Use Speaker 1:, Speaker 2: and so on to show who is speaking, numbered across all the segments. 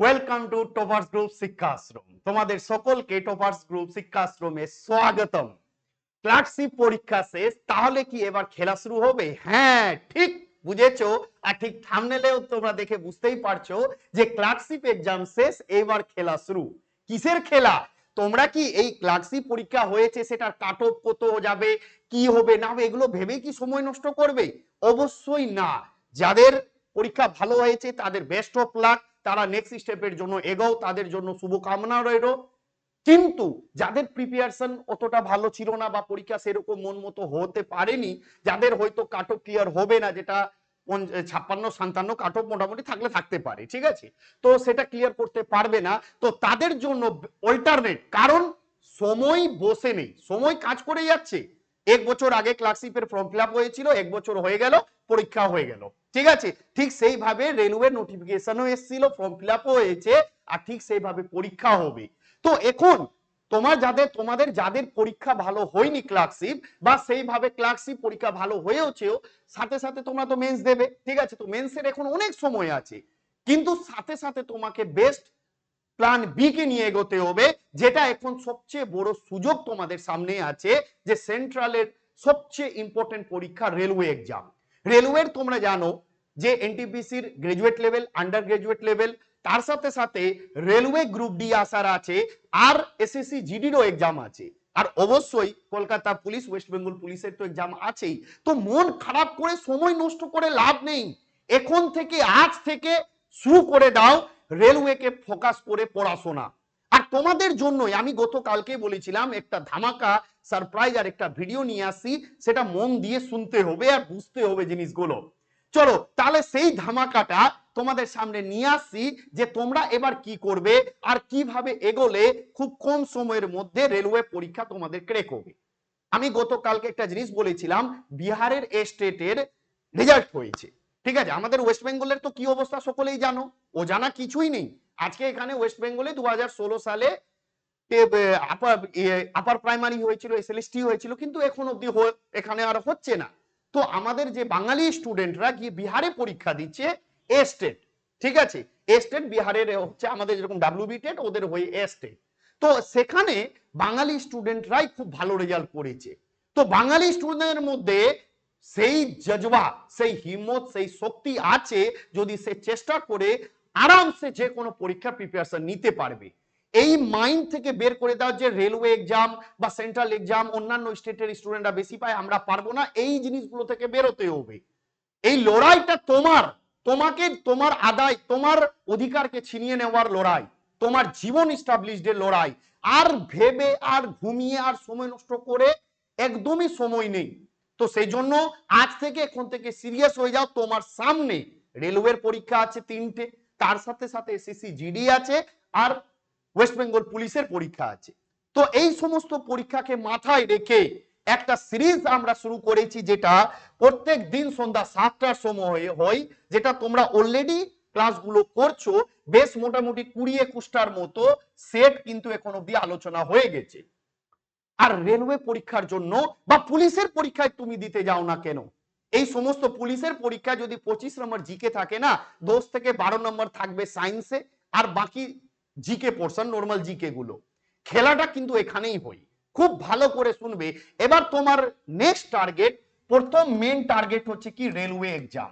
Speaker 1: Welcome to toppers group Shikshashram তোমাদের সকলকে toppers group শিক্ষাশ্রমে স্বাগতম। ক্লার্কশিপ পরীক্ষা শেষ, তাহলে কি এবার খেলা শুরু হবে? হ্যাঁ ঠিক বুঝেছ? আর ঠিক থামনেলেও তোমরা দেখে বুঝতেই পারছ যে ক্লার্কশিপ এক্সাম শেষ, এবার খেলা শুরু। কিসের খেলা? তোমরা কি এই ক্লার্কশিপ পরীক্ষা হয়েছে সেটার কাট অফ কত যাবে, কি হবে, না হবে, এগুলো ভেবে কি সময় নষ্ট করবে? অবশ্যই না। যাদের পরীক্ষা ভালো হয়েছে, তাদের বেস্ট অফ লাক তারা নেক্সট স্টেপের জন্য এগোও, তাদের জন্য শুভকামনা রইল। কিন্তু যাদের প্রিপারেশন অতটা ভালো ছিল না বা পরীক্ষা সেরকম মন মতো হতে পারেনি, যাদের হয়তো কাট অফ ক্লিয়ার হবে না, যেটা ছাপ্পান্ন, সাতান্ন কাট অফ মোটামুটি থাকলে থাকতে পারে, ঠিক আছে? তো সেটা ক্লিয়ার করতে পারবে না। তো তাদের জন্য অল্টারনেট কারণ সময় বসে নেই, সময় কাজ করে যাচ্ছে। এক বছর আগে ক্লার্কশিপের ফর্ম ফিল হয়েছিল, এক বছর হয়ে গেল পরীক্ষা হয়ে গেল। ঠিক আছে? ঠিক সেইভাবে রেলওয়ে নোটিফিকেশনও এসেছিল ফর্ম ফিল হয়েছে, আর ঠিক সেইভাবে পরীক্ষা হবে। তো এখন তোমার যাদের, তোমাদের যাদের পরীক্ষা ভালো হয়নি ক্লার্কশিপ বা সেইভাবে ক্লার্কশিপ পরীক্ষা ভালো হয়েওছেও, সাথে সাথে তোমরা তো মেন্স দেবে, ঠিক আছে? তো মেন্সের এখন অনেক সময় আছে। কিন্তু সাথে সাথে তোমাকে বেস্ট প্ল্যান বি কে নিয়ে এগোতে হবে, যেটা এখন সবচেয়ে বড় সুযোগ তোমাদের সামনে আছে, যে সেন্ট্রালের সবচেয়ে ইম্পর্টেন্ট পরীক্ষা রেলওয়ে এক্সাম রেলওয়ের তোমরা জানো যে এনটিপিসির graduate level under graduate level তার সাথে সাথে রেলওয়ে গ্রুপ ডি আসার আছে, আর এসএসসি জিডিরও এক্সাম আছে। আর অবশ্যই কলকাতা পুলিশ ওয়েস্ট বেঙ্গল পুলিশের তো এক্সাম আছেই। তো মন খারাপ করে সময় নষ্ট করে লাভ নেই। এখন থেকে, আজ থেকে শুরু করে দাও রেলওয়েকে ফোকাস করে পড়াশোনা। তোমাদের জন্যই আমি গতকালকে বলেছিলাম, একটা ধামাকা সারপ্রাইজ আর একটা ভিডিও নিয়ে আসি সেটা মন দিয়ে শুনতে হবে আর বুঝতে হবে জিনিসগুলো। চলো, তাহলে সেই ধামাকাটা তোমাদের সামনে নিয়ে আসছি যে তোমরা এবার কি করবে আর কীভাবে এগোলে খুব কম সময়ের মধ্যে রেলওয়ে পরীক্ষা তোমাদের ক্রেক হবে আমি গতকালকে একটা জিনিস বলেছিলাম, বিহারের স্টেটের রেজাল্ট হয়েছে। ঠিক আছে, আমাদের ওয়েস্ট বেঙ্গলের তো কি অবস্থা সকলেই জানো ও জানা কিছুই নেই। আজকে এখানে ওয়েস্ট বেঙ্গলে দু সালে আপার প্রাইমারি হয়েছিল এসএলএসটি হয়েছিল, কিন্তু এখন অব্দি এখানে আর হচ্ছে না। তো আমাদের যে বাঙালি স্টুডেন্টরা গিয়ে বিহারে পরীক্ষা দিচ্ছে এ স্টেট ঠিক আছে? এ স্টেট বিহারের হচ্ছে আমাদের যেরকম ডাব্লিউবি টেট, ওদের হয়ে এ স্টেট তো সেখানে বাঙালি স্টুডেন্টরাই খুব ভালো রেজাল্ট করেছে। তো বাঙালি স্টুডেন্টের মধ্যে সেই জজবা, সেই হিম্মত, সেই শক্তি আছে, যদি সে চেষ্টা করে আরামসে যে কোনো পরীক্ষার প্রিপারেশন নিতে পারবে। এই মাইন্ড থেকে বের করে দাও যে রেলওয়ে এক্সাম বা সেন্ট্রাল এক্সাম অন্যান্য স্টেটের স্টুডেন্টরা বেশি পায়, আমরা পারব না, এই জিনিসগুলো থেকে বেরোতে হবে। এই লড়াইটা তোমার, তোমাকে, তোমার আদায়, তোমার অধিকারকে ছিনিয়ে নেওয়ার লড়াই, তোমার জীবন স্টাবলিশডের লড়াই। আর ভেবে আর ঘুমিয়ে আর সময় নষ্ট করে একদমই সময় নেই। তো সেই জন্য আজ থেকে, এখন থেকে সিরিয়াস হয়ে যাও, তোমার সামনে রেলওয়ের পরীক্ষা আছে তিনটে। তার সাথে সাথে এসএসসি, জিডি আছে আর ওয়েস্ট বেঙ্গল পুলিশের পরীক্ষা আছে। তো এই সমস্ত পরীক্ষাকে মাথায় রেখে একটা সিরিজ আমরা শুরু করেছি যেটা প্রত্যেক দিন সন্ধ্যা সাতটার সময় হয়, যেটা তোমরা অলরেডি ক্লাসগুলো করছ, বেশ মোটামুটি কুড়ি একুশটার মতো সেট কিন্তু এখন অব্দি আলোচনা হয়ে গেছে। আর রেলওয়ে পরীক্ষার জন্য বা পুলিশের পরীক্ষায় তুমি দিতে যাও না কেন? এই সমস্ত পুলিশের পরীক্ষা যদি পঁচিশ নম্বর জিকে থাকে না, দশ থেকে বারো নম্বর থাকবে সায়েন্সে আর বাকি জিকে পোর্শন নর্মাল জিকে গুলো। খেলাটা কিন্তু এখানেই হই খুব ভালো করে শুনবে। এবার তোমার নেক্সট টার্গেট প্রথম মেন টার্গেট হচ্ছে কি? রেলওয়ে এক্সাম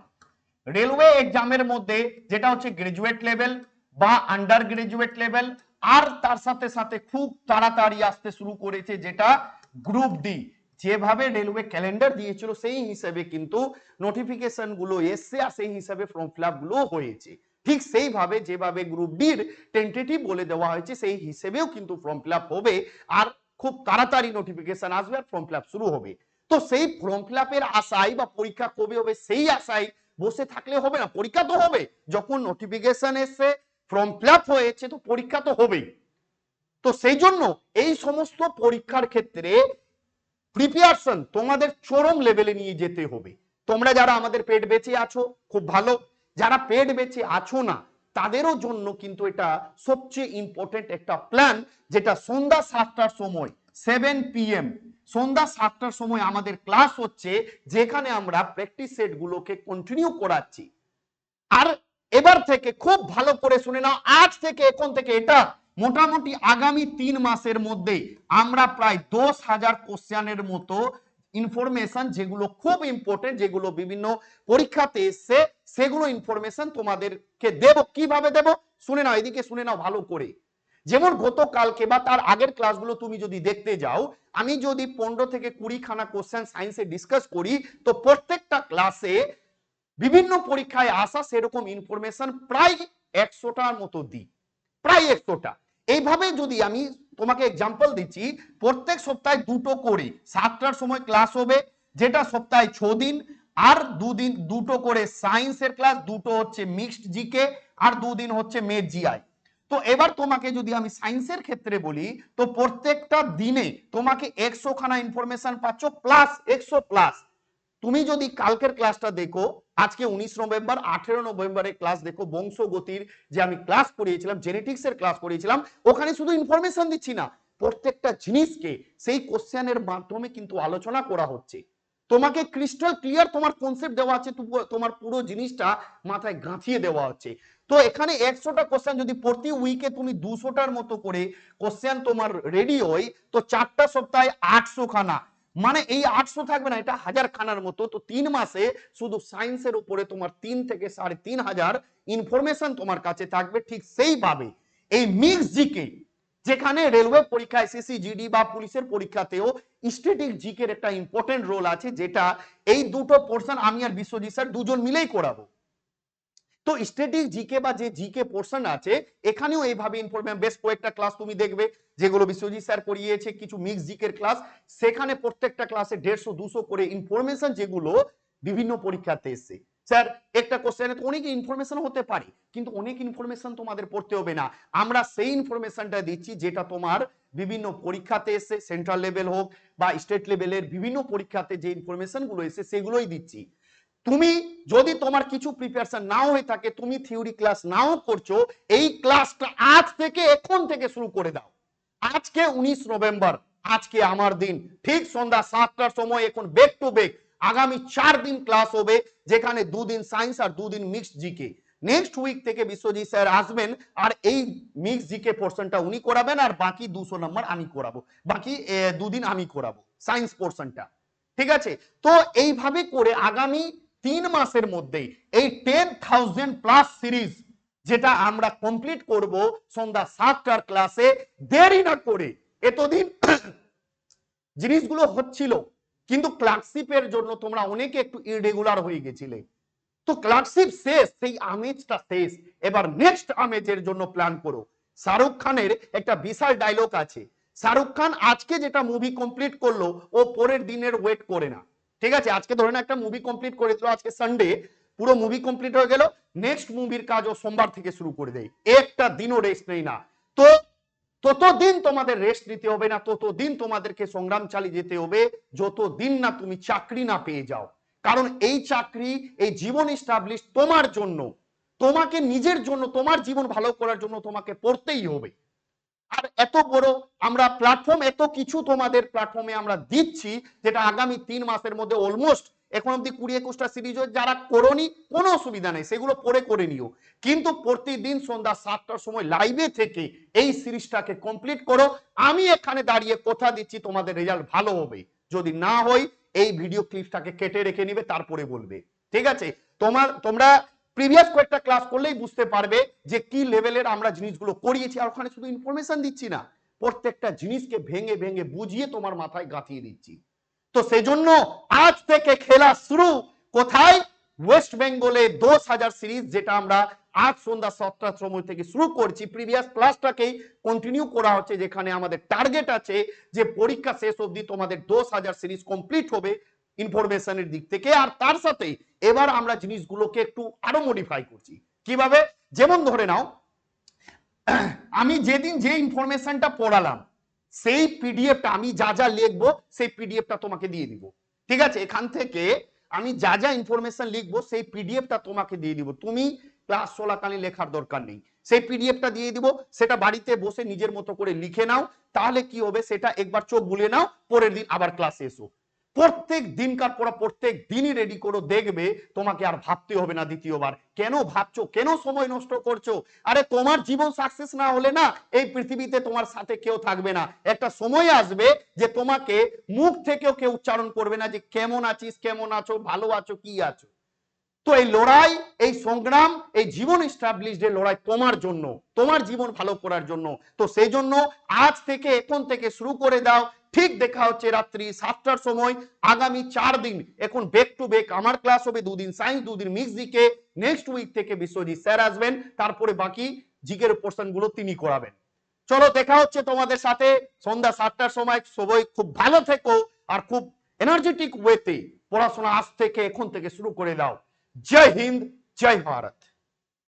Speaker 1: রেলওয়ে এক্সামের মধ্যে যেটা হচ্ছে গ্রাজুয়েট লেভেল বা আন্ডার গ্রাজুয়েট লেভেল আর তার সাথে সাথে খুব তাড়াতাড়ি আসতে শুরু করেছে যেটা গ্রুপ ডি যেভাবে রেলওয়ে ক্যালেন্ডার দিয়েছিল, সেই হিসেবে কিন্তু নোটিফিকেশনগুলো এসছে আর সেই হিসাবে ফর্ম ফিলগুলো হয়েছে। ঠিক সেইভাবে যেভাবে গ্রুপ ডির টেন্টেটিভ বলে দেওয়া হয়েছে, সেই হিসেবেও কিন্তু ফর্ম ফিল হবে আর খুব তাড়াতাড়ি নোটিফিকেশন আসবে আর ফর্ম ফিল শুরু হবে। তো সেই ফর্ম ফিল আপের আশায় বা পরীক্ষা কবে হবে, সেই আশায় বসে থাকলে হবে না, পরীক্ষা তো হবে। যখন নোটিফিকেশন এসছে ফর্ম ফিল হয়েছে, তো পরীক্ষা তো হবেই। তো সেই জন্য এই সমস্ত পরীক্ষার ক্ষেত্রে প্রিপারেশন তোমাদের চরম লেভেলে নিয়ে যেতে হবে। তোমরা যারা আমাদের পেট বেঁচে আছো, খুব ভালো। যারা পেট বেঁচে আছো না, তাদেরও জন্য কিন্তু এটা সবচেয়ে ইম্পর্টেন্ট একটা প্ল্যান যেটা সন্ধ্যা সাতটার সময় সেভেন পিএম সন্ধ্যা সাতটার সময় আমাদের ক্লাস হচ্ছে, যেখানে আমরা প্র্যাকটিস সেট গুলোকে কন্টিনিউ করাচ্ছি। আর এবার থেকে খুব ভালো করে শুনে নাও, আজ থেকে এখন থেকে এটা মোটামুটি আগামী তিন মাসের মধ্যে আমরা প্রায় দশ হাজার কোশ্চেনের মতো ইনফরমেশন যেগুলো খুব ইম্পর্টেন্ট যেগুলো বিভিন্ন পরীক্ষাতে এসছে, সেগুলো ইনফরমেশন তোমাদেরকে দেব। কীভাবে দেব? শুনে নাও, এদিকে শুনে নাও ভালো করে। যেমন গতকালকে বা তার আগের ক্লাসগুলো তুমি যদি দেখতে যাও, আমি যদি পনেরো থেকে কুড়ি খানা কোশ্চেন সায়েন্সে ডিসকাস করি, তো প্রত্যেকটা ক্লাসে বিভিন্ন পরীক্ষায় আসা সেরকম ইনফরমেশন প্রায় একশোটার মতো দিই। প্রায় একশোটা। এইভাবে যদি আমি তোমাকে এক্সাম্পল দিচ্ছি, প্রত্যেক সপ্তাহে দুটো করে, সাতটার সময় ক্লাস হবে, যেটা সপ্তাহে ছ দিন আর দুদিন, দুটো করে সায়েন্সের ক্লাস দুটো হচ্ছে মিক্সড জিকে আর দুদিন হচ্ছে মেড জিআই তো এবার তোমাকে যদি আমি সায়েন্সের ক্ষেত্রে বলি, তো প্রত্যেকটা দিনে তোমাকে একশো খানা ইনফরমেশন পাচ্ছ প্লাস একশো প্লাস তুমি যদি কালকের ক্লাসটা দেখো, আজকে উনিশ নভেম্বর, আঠেরো নভেম্বরের ক্লাস দেখো, বংশগতির যে আমি ক্লাস করিয়েছিলাম জেনেটিক্স এর ক্লাস করিয়েছিলাম, ওখানে শুধু ইনফরমেশন দিচ্ছি না, প্রত্যেকটা জিনিসকে সেই কোশ্চেনের মাধ্যমে কিন্তু আলোচনা করা হচ্ছে। তোমাকে ক্রিস্টাল ক্লিয়ার তোমার কনসেপ্ট দেওয়া আছে তোমার পুরো জিনিসটা মাথায় গাঁথিয়ে দেওয়া হচ্ছে। তো এখানে একশোটা কোশ্চেন যদি প্রতি উইকে তুমি দুশোটার মতো করে কোশ্চেন তোমার রেডি হয়, তো চারটা সপ্তাহে আটশো খানা মানে এই আটশো থাকবে না, এটা হাজার খানার মতো। তো তিন মাসে শুধু সায়েন্সের উপরে তোমার তিন থেকে সাড়ে তিন হাজার ইনফরমেশন তোমার কাছে থাকবে ঠিক সেইভাবে। এই মিক্স জিকে যেখানে রেলওয়ে পরীক্ষা এসএসসি জিডি বা পুলিশের পরীক্ষাতেও স্ট্যাটিক জিকের একটা ইম্পর্টেন্ট রোল আছে, যেটা এই দুটো পোর্শন আমি আর বিশ্বজিৎ স্যার দুজন মিলেই করাবো। তো স্ট্যাটিক জিকে বা যে জিকে পোর্শন আছে, এখানেও এইভাবে ইনফরমেশন বেশ কয়েকটা ক্লাস তুমি দেখবে, যেগুলো বিশ্বজিৎ স্যার করিয়েছে, কিছু মিক্স জিকের ক্লাস সেখানে প্রত্যেকটা ক্লাসে দেড়শো, দুশো করে ইনফরমেশন যেগুলো বিভিন্ন পরীক্ষাতে এসছে। স্যার একটা কোশ্চেনে তো অনেক ইনফরমেশন হতে পারে, কিন্তু অনেক ইনফরমেশন তোমাদের পড়তে হবে না। আমরা সেই ইনফরমেশনটা দিচ্ছি যেটা তোমার বিভিন্ন পরীক্ষাতে এসে সেন্ট্রাল লেভেল হোক বা স্টেট লেভেলের বিভিন্ন পরীক্ষাতে যে ইনফরমেশনগুলো এসে সেগুলোই দিচ্ছি। তুমি যদি তোমার কিছু প্রিপারেশন নাও হয়ে থাকে, তুমি থিওরি ক্লাস নাও করছ, এই ক্লাসটা আজ থেকে, এখন থেকে শুরু করে দাও। আজকে উনিশ নভেম্বর, আজকে আমার দিন। ঠিক সন্ধ্যা সাতটার সময় এখন বেক টু বেক আগামী চার দিন ক্লাস হবে, যেখানে দুদিন সায়েন্স আর দুদিন মিক্সড জিকে নেক্সট উইক থেকে বিশ্বজিৎ স্যার আসবেন, আর এই মিক্স জিকে পোর্শনটা উনি করাবেন, আর বাকি দুশো নম্বর আমি করাবো। বাকি দুদিন আমি করাবো সায়েন্স পোর্শনটা ঠিক আছে? তো এইভাবে করে আগামী তিন মাসের মধ্যেই এই টেন থাউজেন্ড প্লাস সিরিজ যেটা আমরা কমপ্লিট করব সন্ধ্যা সাতটার ক্লাসে দেরি না করে এতদিন জিনিসগুলো হচ্ছিল, কিন্তু ক্লার্কশিপের জন্য তোমরা অনেকে একটু ইরেগুলার হয়ে গেছিলে। তো ক্লার্কশিপ শেষ, সেই আমেজটা শেষ, এবার নেক্সট আমেজের জন্য প্ল্যান করো। শাহরুখ খানের একটা বিশাল ডায়লগ আছে। শাহরুখ খান আজকে যেটা মুভি কমপ্লিট করল, ও পরের দিনের ওয়েট করে না। ঠিক আছে, আজকে ধরে না একটা মুভি কমপ্লিট করে দিল, আজকে সানডে পুরো মুভি কমপ্লিট হয়ে গেল নেক্সট মুভির কাজ ও সোমবার থেকে শুরু করে দেয়, একটা দিনও রেস্ট নেই না। তো, ততদিন তোমাদের রেস্ট নিতে হবে না, ততদিন তোমাদেরকে সংগ্রাম চালিয়ে যেতে হবে, যতদিন না তুমি চাকরি না পেয়ে যাও। কারণ এই চাকরি, এই জীবন এস্টাবলিশ তোমার জন্য, তোমাকে নিজের জন্য, তোমার জীবন ভালো করার জন্য তোমাকে পড়তেই হবে। আর এত বড় আমরা প্ল্যাটফর্ম এত কিছু তোমাদের প্ল্যাটফর্মে আমরা দিচ্ছি, যেটা আগামী তিন মাসের মধ্যে অলমোস্ট এখন অব্দি কুড়ি একুশটা সিরিজ যারা করনি, কোনো অসুবিধা নেই, সেগুলো পরে করে নিও। কিন্তু প্রতিদিন সন্ধ্যা সাতটার সময় লাইভে থেকে এই সিরিজটাকে কমপ্লিট করো। আমি এখানে দাঁড়িয়ে কথা দিচ্ছি, তোমাদের রেজাল্ট ভালো হবে। যদি না হয়, এই ভিডিও ক্লিপটাকে কেটে রেখে নিবে, তারপরে বলবে। ঠিক আছে? তোমার, তোমরা প্রিভিয়াস কয়েকটা ক্লাস করলেই বুঝতে পারবে যে কি লেভেলের আমরা জিনিসগুলো করিয়েছি। আর ওখানে শুধু ইনফরমেশন দিচ্ছি না, প্রত্যেকটা জিনিসকে ভেঙে ভেঙে বুঝিয়ে তোমার মাথায় গাঁথিয়ে দিচ্ছি। তো সেজন্য আজ থেকে খেলা শুরু। কোথায়? ওয়েস্ট বেঙ্গলে দশ হাজার সিরিজ যেটা আমরা আজ সন্ধ্যা সাতটার সময় থেকে শুরু করছি। প্রিভিয়াস ক্লাসটাকেই কন্টিনিউ করা হচ্ছে যেখানে আমাদের টার্গেট আছে যে পরীক্ষা শেষ অবধি তোমাদের দশ হাজার সিরিজ কমপ্লিট হবে। ইনফরমেশনের দিক থেকে। আর তার সাথে এবার আমরা জিনিসগুলোকে একটু আরও মডিফাই করছি। কীভাবে? যেমন ধরে নাও, আমি যেদিন যে ইনফরমেশনটা পড়ালাম, সেই পিডিএফটা আমি যা যা লিখব, সেই পিডিএফটা তোমাকে দিয়ে দিব। ঠিক আছে? এখান থেকে আমি যা যা ইনফরমেশন লিখব, সেই পিডিএফটা তোমাকে দিয়ে দিব। তুমি ক্লাস চলাকালীন লেখার দরকার নেই। সেই পিডিএফটা দিয়ে দিব, সেটা বাড়িতে বসে নিজের মতো করে লিখে নাও, তাহলে কি হবে? সেটা একবার চোখ বুলিয়ে নাও, পরের দিন আবার ক্লাসে এসো। প্রত্যেক দিনকার পড়া প্রত্যেক দিনই রেডি করো, দেখবে তোমাকে আর ভাবতে হবে না দ্বিতীয়বার। কেন ভাবছ? কেন সময় নষ্ট করছ? আরে তোমার জীবন সাকসেস না হলে না এই পৃথিবীতে তোমার সাথে কেউ থাকবে না। একটা সময় আসবে যে তোমাকে মুখ থেকেও কেউ উচ্চারণ করবে না যে, কেমন আছিস? কেমন আছো? ভালো আছো? কি আছো? তো এই লড়াই, এই সংগ্রাম, এই জীবন এস্টাবলিশড এর লড়াই তোমার জন্য, তোমার জীবন ভালো করার জন্য। তো সেই জন্য আজ থেকে এখন থেকে শুরু করে দাও। ঠিক দেখা হচ্ছে রাত্রি সাতটার সময়, আগামী চার দিন। এখন বেক টু বেক আমার ক্লাস হবে, দুদিন সায়েন্স দুদিন মিক্স জিকে নেক্সট উইক থেকে বিশ্বজিৎ স্যার আসবেন, তারপরে বাকি জিকের পোর্শনগুলো তিনি করাবেন। চলো, দেখা হচ্ছে তোমাদের সাথে সন্ধ্যা সাতটার সময়। সবাই খুব ভালো থেকো আর খুব এনার্জেটিক ওয়েতে পড়াশোনা আজ থেকে এখন থেকে শুরু করে দাও। জয় হিন্দ, জয় ভারত।